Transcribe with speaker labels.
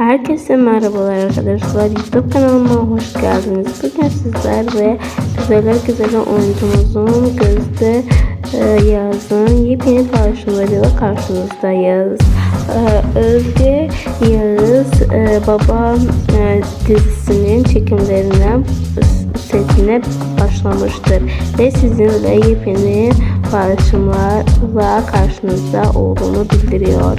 Speaker 1: Herkese merhabalar arkadaşlar. YouTube kanalıma hoş geldiniz. Bugün sizlerle güzeller güzeli oyuncumuzun Gözde e, Yağız'ın yepyeni paylaşımlarıyla karşınızdayız. E, Özge Yağız e, Baba e, dizisinin çekimlerine setine başlamıştır ve sizinle yepyeni paylaşımlarla karşınızda olduğunu bildiriyor.